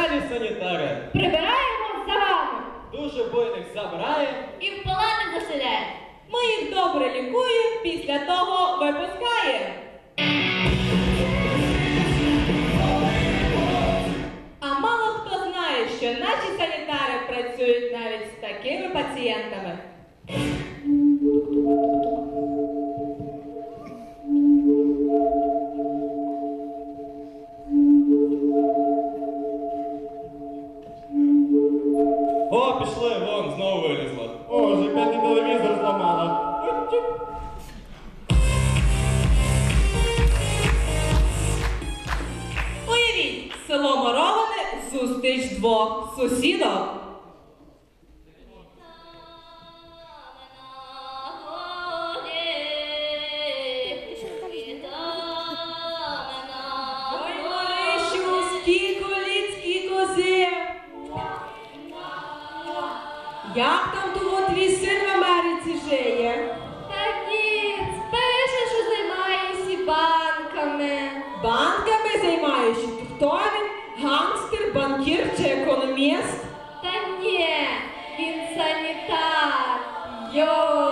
санітари. Прибираємо за вами Дуже буйних забираємо. і в палати заселяємо. Ми їх добре лікуємо, після того випускаємо. А мало хто знає, що наші санітари працюють навіть з такими пацієнтами. Пішли, вон, знову вилізла. О, вже п'ятий телевізор зламала. Уявіть, село Мороване зустріч двох сусідок. Як там того твій син в Америці жиє? Та ні, пише, що займаюся банками. Банками займаючи. Хто він? Гангстер, банкір чи економіст? Та ні, він санітар. Йой.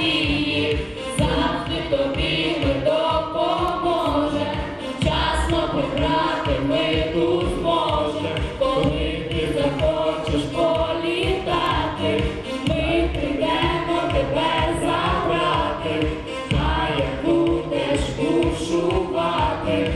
надії, завжди тобі ми допоможе, вчасно прибрати ми тут, зможе, коли ти захочеш політати, ми прийдемо тебе забрати, а як будеш ушувати.